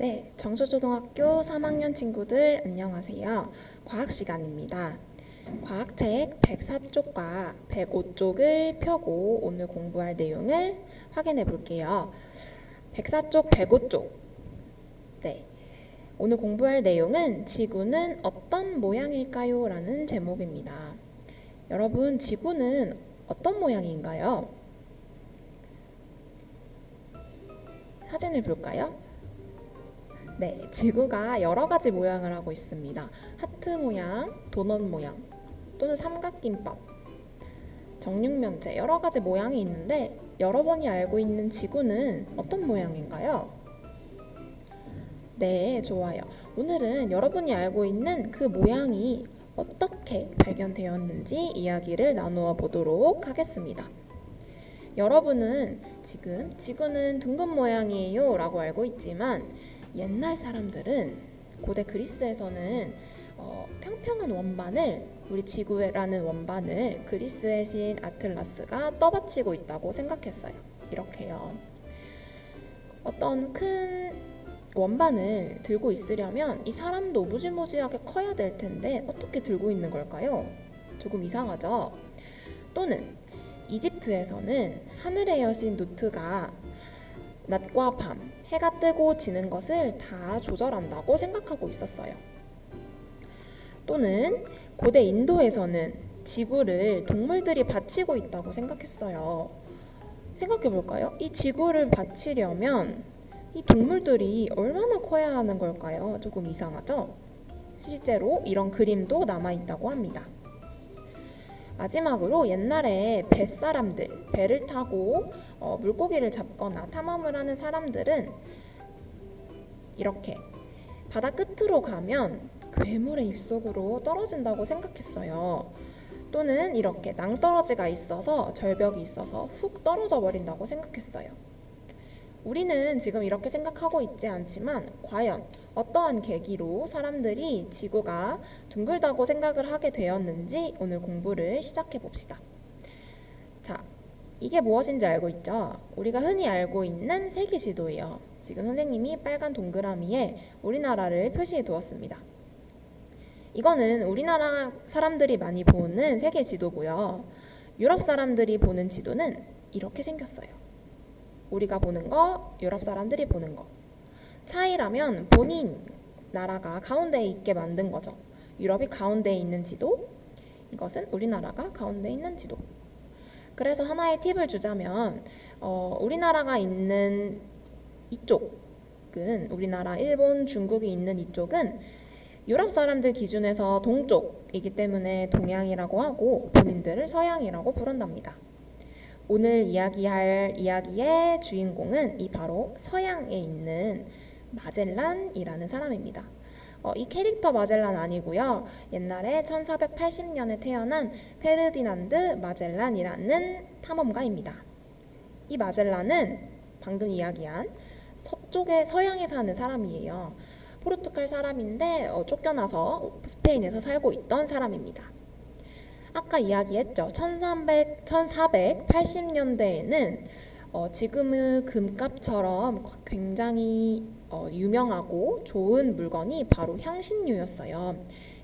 네, 정수초등학교 3학년 친구들 안녕하세요. 과학 시간입니다. 과학책 104쪽과 105쪽을 펴고 오늘 공부할 내용을 확인해 볼게요. 104쪽, 105쪽. 네. 오늘 공부할 내용은 지구는 어떤 모양일까요? 라는 제목입니다. 여러분, 지구는 어떤 모양인가요? 사진을 볼까요? 네, 지구가 여러 가지 모양을 하고 있습니다. 하트 모양, 도넛 모양, 또는 삼각김밥, 정육면체 여러 가지 모양이 있는데 여러분이 알고 있는 지구는 어떤 모양인가요? 네, 좋아요. 오늘은 여러분이 알고 있는 그 모양이 어떻게 발견되었는지 이야기를 나누어 보도록 하겠습니다. 여러분은 지금 지구는 둥근 모양이에요 라고 알고 있지만 옛날 사람들은 고대 그리스에서는 어, 평평한 원반을 우리 지구라는 원반을 그리스의 신 아틀라스가 떠받치고 있다고 생각했어요. 이렇게요. 어떤 큰 원반을 들고 있으려면 이 사람도 무지무지하게 커야 될 텐데 어떻게 들고 있는 걸까요? 조금 이상하죠? 또는 이집트에서는 하늘의 여신 누트가 낮과 밤, 해가 뜨고 지는 것을 다 조절한다고 생각하고 있었어요. 또는 고대 인도에서는 지구를 동물들이 바치고 있다고 생각했어요. 생각해 볼까요? 이 지구를 바치려면 이 동물들이 얼마나 커야 하는 걸까요? 조금 이상하죠? 실제로 이런 그림도 남아 있다고 합니다. 마지막으로 옛날에 뱃사람들, 배를 타고 어, 물고기를 잡거나 탐험을 하는 사람들은 이렇게 바다 끝으로 가면 괴물의 입속으로 떨어진다고 생각했어요. 또는 이렇게 낭떠러지가 있어서 절벽이 있어서 훅 떨어져 버린다고 생각했어요. 우리는 지금 이렇게 생각하고 있지 않지만 과연 어떠한 계기로 사람들이 지구가 둥글다고 생각을 하게 되었는지 오늘 공부를 시작해 봅시다. 자, 이게 무엇인지 알고 있죠? 우리가 흔히 알고 있는 세계 지도예요. 지금 선생님이 빨간 동그라미에 우리나라를 표시해 두었습니다. 이거는 우리나라 사람들이 많이 보는 세계 지도고요. 유럽 사람들이 보는 지도는 이렇게 생겼어요. 우리가 보는 거, 유럽 사람들이 보는 거. 차이라면 본인 나라가 가운데에 있게 만든 거죠. 유럽이 가운데에 있는 지도, 이것은 우리나라가 가운데에 있는 지도. 그래서 하나의 팁을 주자면, 어, 우리나라가 있는 이쪽은, 우리나라, 일본, 중국이 있는 이쪽은 유럽 사람들 기준에서 동쪽이기 때문에 동양이라고 하고 본인들을 서양이라고 부른답니다. 오늘 이야기할 이야기의 주인공은 이 바로 서양에 있는 마젤란이라는 사람입니다. 어, 이 캐릭터 마젤란 아니고요. 옛날에 1480년에 태어난 페르디난드 마젤란이라는 탐험가입니다. 이 마젤란은 방금 이야기한 서쪽의 서양에 사는 사람이에요. 포르투갈 사람인데 어, 쫓겨나서 스페인에서 살고 있던 사람입니다. 아까 이야기했죠. 1300, 1480년대에는 어, 지금의 금값처럼 굉장히 어, 유명하고 좋은 물건이 바로 향신료였어요.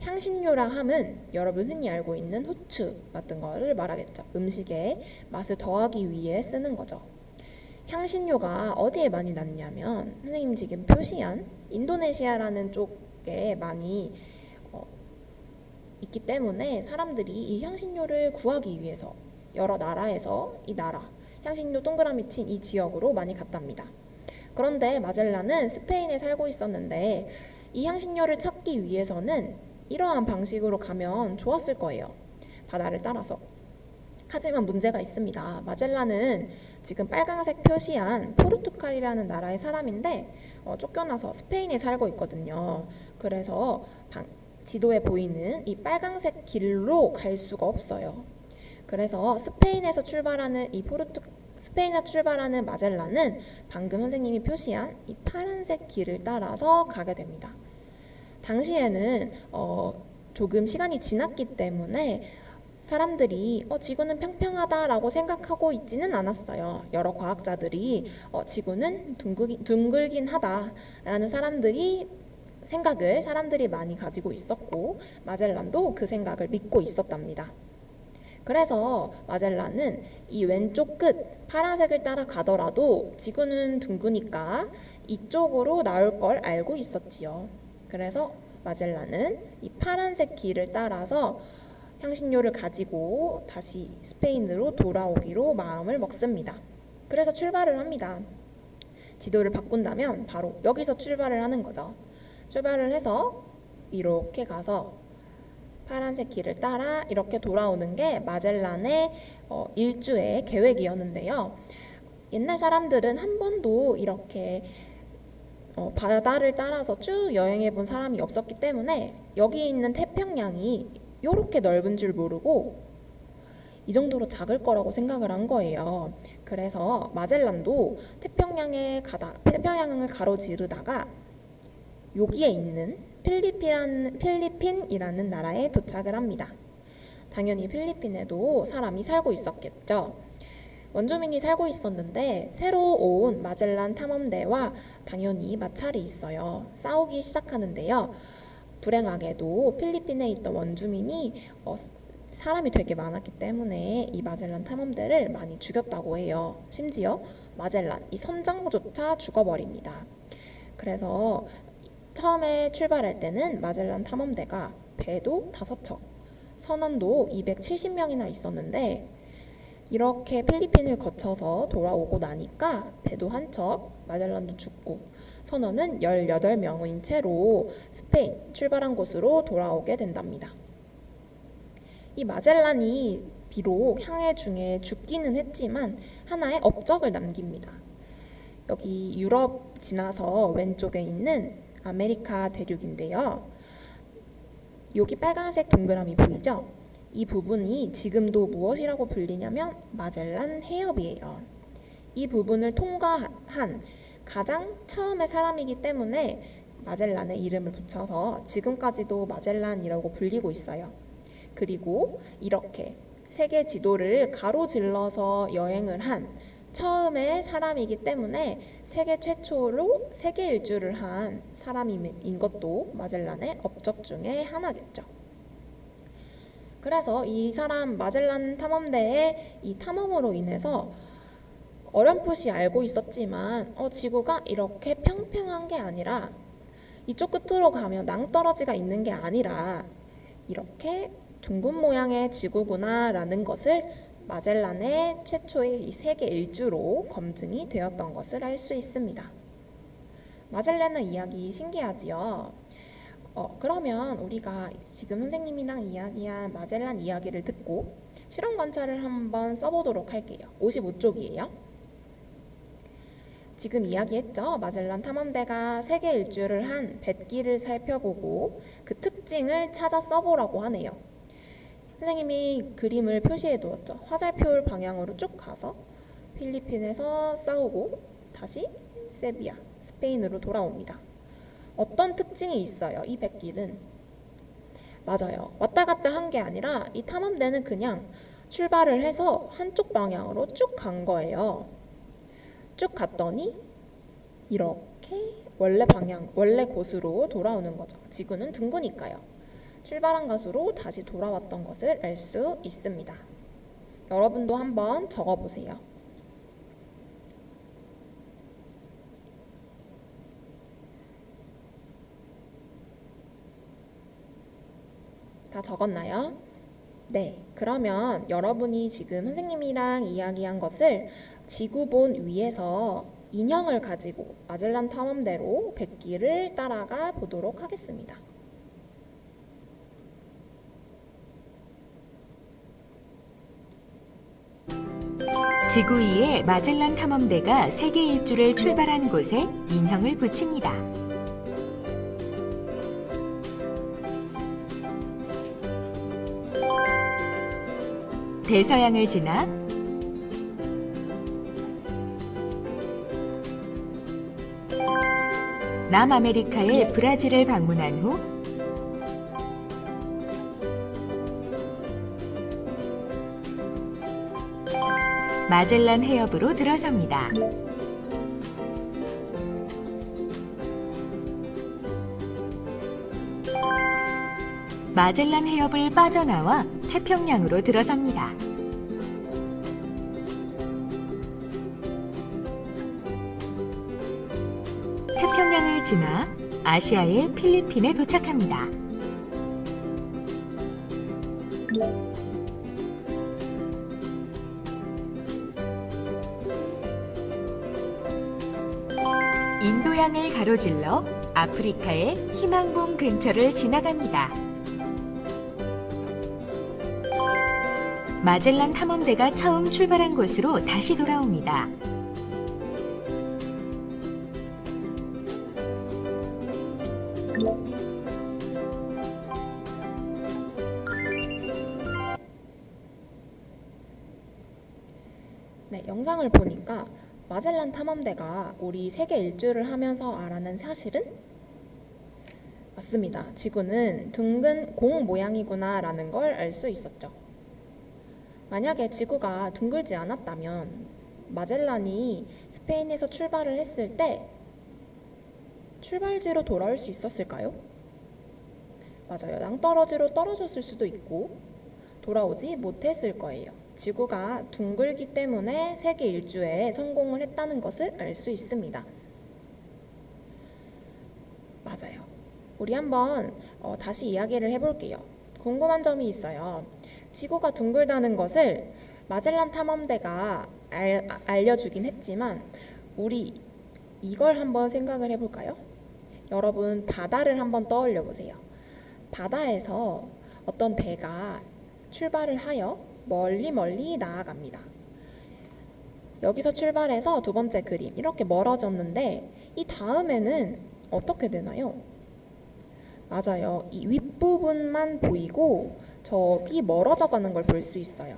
향신료라 함은 여러분 흔히 알고 있는 후추 같은 거를 말하겠죠. 음식에 맛을 더하기 위해 쓰는 거죠. 향신료가 어디에 많이 났냐면 선생님 지금 표시한 인도네시아라는 쪽에 많이 어, 있기 때문에 사람들이 이 향신료를 구하기 위해서 여러 나라에서 이 나라 향신료 동그라미 친 이 지역으로 많이 갔답니다. 그런데 마젤란은 스페인에 살고 있었는데 이 향신료를 찾기 위해서는 이러한 방식으로 가면 좋았을 거예요. 바다를 따라서. 하지만 문제가 있습니다. 마젤란은 지금 빨강색 표시한 포르투갈이라는 나라의 사람인데 어, 쫓겨나서 스페인에 살고 있거든요. 그래서 방, 지도에 보이는 이 빨강색 길로 갈 수가 없어요. 그래서 스페인에서 출발하는 이 포르투 스페인에서 출발하는 마젤란은 방금 선생님이 표시한 이 파란색 길을 따라서 가게 됩니다. 당시에는 어, 조금 시간이 지났기 때문에 사람들이 어, 지구는 평평하다라고 생각하고 있지는 않았어요. 여러 과학자들이 어, 지구는 둥글긴, 둥글긴 하다라는 사람들이 생각을 사람들이 많이 가지고 있었고 마젤란도 그 생각을 믿고 있었답니다. 그래서 마젤란은 이 왼쪽 끝 파란색을 따라 가더라도 지구는 둥그니까 이쪽으로 나올 걸 알고 있었지요. 그래서 마젤란은 이 파란색 길을 따라서 향신료를 가지고 다시 스페인으로 돌아오기로 마음을 먹습니다. 그래서 출발을 합니다. 지도를 바꾼다면 바로 여기서 출발을 하는 거죠. 출발을 해서 이렇게 가서 파란색 길을 따라 이렇게 돌아오는 게 마젤란의 어, 일주의 계획이었는데요. 옛날 사람들은 한 번도 이렇게 어, 바다를 따라서 쭉 여행해 본 사람이 없었기 때문에 여기 있는 태평양이 이렇게 넓은 줄 모르고 이 정도로 작을 거라고 생각을 한 거예요. 그래서 마젤란도 태평양에 가다 태평양을 가로지르다가 여기에 있는 필리핀이라는, 필리핀이라는 나라에 도착을 합니다. 당연히 필리핀에도 사람이 살고 있었겠죠. 원주민이 살고 있었는데 새로 온 마젤란 탐험대와 당연히 마찰이 있어요. 싸우기 시작하는데요. 불행하게도 필리핀에 있던 원주민이 어, 사람이 되게 많았기 때문에 이 마젤란 탐험대를 많이 죽였다고 해요. 심지어 마젤란 이 선장조차 죽어버립니다. 그래서 처음에 출발할 때는 마젤란 탐험대가 배도 다섯 척, 선원도 270명이나 있었는데 이렇게 필리핀을 거쳐서 돌아오고 나니까 배도 한 척, 마젤란도 죽고 선원은 18명인 채로 스페인 출발한 곳으로 돌아오게 된답니다. 이 마젤란이 비록 향해 중에 죽기는 했지만 하나의 업적을 남깁니다. 여기 유럽 지나서 왼쪽에 있는 아메리카 대륙인데요. 여기 빨간색 동그라미 보이죠? 이 부분이 지금도 무엇이라고 불리냐면 마젤란 해협이에요. 이 부분을 통과한 가장 처음의 사람이기 때문에 마젤란의 이름을 붙여서 지금까지도 마젤란이라고 불리고 있어요. 그리고 이렇게 세계 지도를 가로질러서 여행을 한 처음의 사람이기 때문에 세계 최초로 세계 일주를 한 사람인 것도 마젤란의 업적 중에 하나겠죠. 그래서 이 사람 마젤란 탐험대의 이 탐험으로 인해서 어렴풋이 알고 있었지만 어, 지구가 이렇게 평평한 게 아니라 이쪽 끝으로 가면 낭떠러지가 있는 게 아니라 이렇게 둥근 모양의 지구구나라는 것을 마젤란의 최초의 이 세계 일주로 검증이 되었던 것을 알 수 있습니다. 마젤란의 이야기 신기하지요? 어, 그러면 우리가 지금 선생님이랑 이야기한 마젤란 이야기를 듣고 실험 관찰을 한번 써보도록 할게요. 55쪽이에요. 지금 이야기했죠. 마젤란 탐험대가 세계 일주를 한 뱃길을 살펴보고 그 특징을 찾아 써보라고 하네요. 선생님이 그림을 표시해 두었죠. 화살표 방향으로 쭉 가서 필리핀에서 싸우고 다시 세비야, 스페인으로 돌아옵니다. 어떤 특징이 있어요? 이 백길은 맞아요. 왔다 갔다 한 게 아니라 이 탐험대는 그냥 출발을 해서 한쪽 방향으로 쭉 간 거예요. 쭉 갔더니 이렇게 원래 방향, 원래 곳으로 돌아오는 거죠. 지구는 둥그니까요. 출발한 곳으로 다시 돌아왔던 것을 알 수 있습니다. 여러분도 한번 적어보세요. 다 적었나요? 네. 그러면 여러분이 지금 선생님이랑 이야기한 것을 지구본 위에서 인형을 가지고 마젤란 탐험대로 백기를 따라가 보도록 하겠습니다. 지구 위에 마젤란 탐험대가 세계 일주를 출발한 곳에 인형을 붙입니다. 대서양을 지나 남아메리카의 브라질을 방문한 후 마젤란 해협으로 들어섭니다. 마젤란 해협을 빠져나와 태평양으로 들어섭니다. 태평양을 지나 아시아의 필리핀에 도착합니다. 가로질러 아프리카의 희망봉 근처를 지나갑니다. 마젤란 탐험대가 처음 출발한 곳으로 다시 돌아옵니다. 네, 영상을 보니까 마젤란 탐험대가 우리 세계 일주를 하면서 알아낸 사실은 맞습니다. 지구는 둥근 공 모양이구나 라는 걸 알 수 있었죠. 만약에 지구가 둥글지 않았다면 마젤란이 스페인에서 출발을 했을 때 출발지로 돌아올 수 있었을까요? 맞아요. 낭떠러지로 떨어졌을 수도 있고 돌아오지 못했을 거예요. 지구가 둥글기 때문에 세계 일주에 성공을 했다는 것을 알 수 있습니다. 맞아요. 우리 한번 어, 다시 이야기를 해볼게요. 궁금한 점이 있어요. 지구가 둥글다는 것을 마젤란 탐험대가 알, 아- 알려주긴 했지만 우리 이걸 한번 생각을 해볼까요? 여러분 바다를 한번 떠올려 보세요. 바다에서 어떤 배가 출발을 하여 멀리 멀리 나아갑니다. 여기서 출발해서 두 번째 그림 이렇게 멀어졌는데 이 다음에는 어떻게 되나요? 맞아요. 이 윗부분만 보이고 저기 멀어져 가는 걸 볼 수 있어요.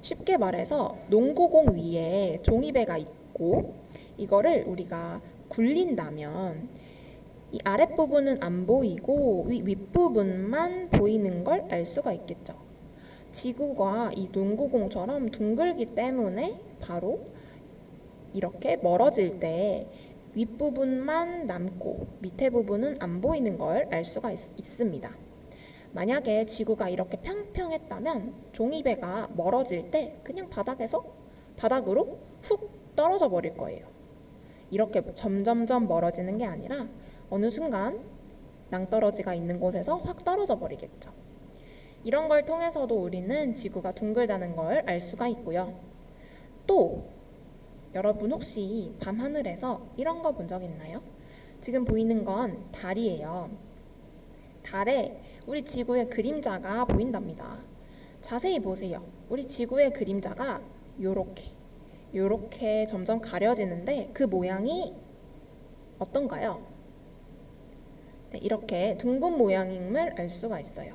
쉽게 말해서 농구공 위에 종이배가 있고 이거를 우리가 굴린다면 이 아랫부분은 안 보이고 위 윗부분만 보이는 걸 알 수가 있겠죠. 지구가 이 농구공처럼 둥글기 때문에 바로 이렇게 멀어질 때 윗부분만 남고 밑에 부분은 안 보이는 걸 알 수가 있, 습니다 만약에 지구가 이렇게 평평했다면 종이배가 멀어질 때 그냥 바닥에서 바닥으로 훅 떨어져 버릴 거예요. 이렇게 점점점 멀어지는 게 아니라 어느 순간 낭떠러지가 있는 곳에서 확 떨어져 버리겠죠. 이런 걸 통해서도 우리는 지구가 둥글다는 걸 알 수가 있고요. 또 여러분 혹시 밤하늘에서 이런 거 본 적 있나요? 지금 보이는 건 달이에요. 달에 우리 지구의 그림자가 보인답니다. 자세히 보세요. 우리 지구의 그림자가 요렇게 요렇게 점점 가려지는데 그 모양이 어떤가요? 네, 이렇게 둥근 모양임을 알 수가 있어요.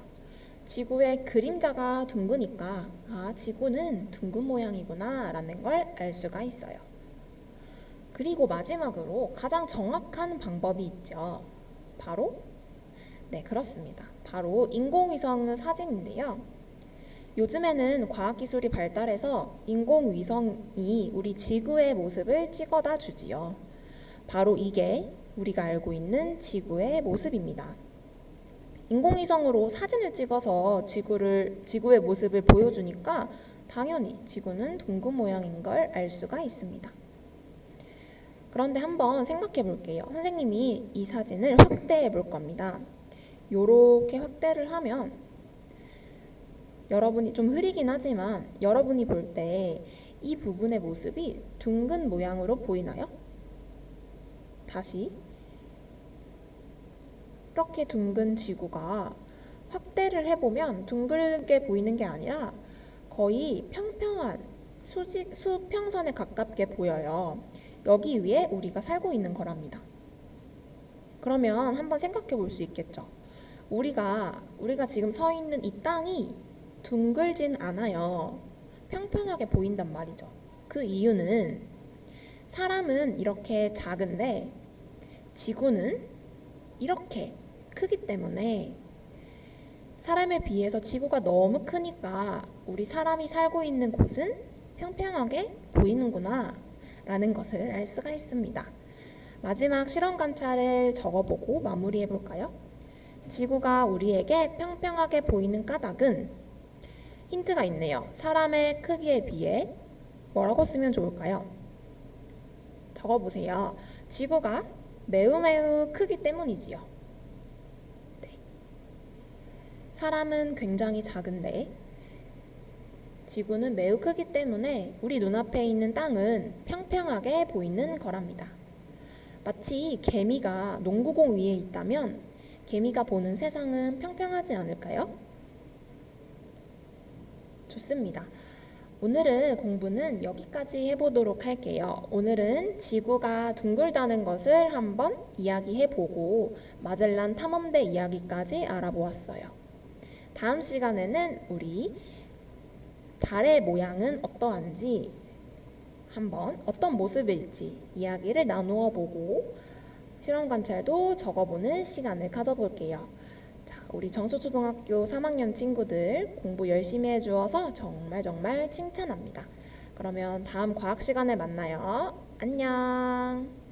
지구의 그림자가 둥그니까 아, 지구는 둥근 모양이구나 라는 걸 알 수가 있어요. 그리고 마지막으로 가장 정확한 방법이 있죠. 바로 네, 그렇습니다. 바로 인공위성 사진인데요. 요즘에는 과학기술이 발달해서 인공위성이 우리 지구의 모습을 찍어다 주지요. 바로 이게 우리가 알고 있는 지구의 모습입니다. 인공위성으로 사진을 찍어서 지구를 지구의 모습을 보여주니까 당연히 지구는 둥근 모양인 걸 알 수가 있습니다. 그런데 한번 생각해 볼게요. 선생님이 이 사진을 확대해 볼 겁니다. 요렇게 확대를 하면 여러분이 좀 흐리긴 하지만 여러분이 볼 때 이 부분의 모습이 둥근 모양으로 보이나요? 다시 이렇게 둥근 지구가 확대를 해보면 둥글게 보이는 게 아니라 거의 평평한 수직, 수평선에 가깝게 보여요. 여기 위에 우리가 살고 있는 거랍니다. 그러면 한번 생각해 볼 수 있겠죠. 우리가, 우리가 지금 서 있는 이 땅이 둥글진 않아요. 평평하게 보인단 말이죠. 그 이유는 사람은 이렇게 작은데 지구는 이렇게 크기 때문에 사람에 비해서 지구가 너무 크니까 우리 사람이 살고 있는 곳은 평평하게 보이는구나 라는 것을 알 수가 있습니다. 마지막 실험 관찰을 적어보고 마무리해 볼까요? 지구가 우리에게 평평하게 보이는 까닭은 힌트가 있네요. 사람의 크기에 비해 뭐라고 쓰면 좋을까요? 적어보세요. 지구가 매우 매우 크기 때문이지요. 네. 사람은 굉장히 작은데 지구는 매우 크기 때문에 우리 눈앞에 있는 땅은 평평하게 보이는 거랍니다. 마치 개미가 농구공 위에 있다면 개미가 보는 세상은 평평하지 않을까요? 좋습니다. 오늘은 공부는 여기까지 해보도록 할게요. 오늘은 지구가 둥글다는 것을 한번 이야기해보고 마젤란 탐험대 이야기까지 알아보았어요. 다음 시간에는 우리 달의 모양은 어떠한지 한번 어떤 모습일지 이야기를 나누어 보고 실험 관찰도 적어보는 시간을 가져볼게요. 자, 우리 정수초등학교 3학년 친구들 공부 열심히 해주어서 정말 정말 칭찬합니다. 그러면 다음 과학 시간에 만나요. 안녕.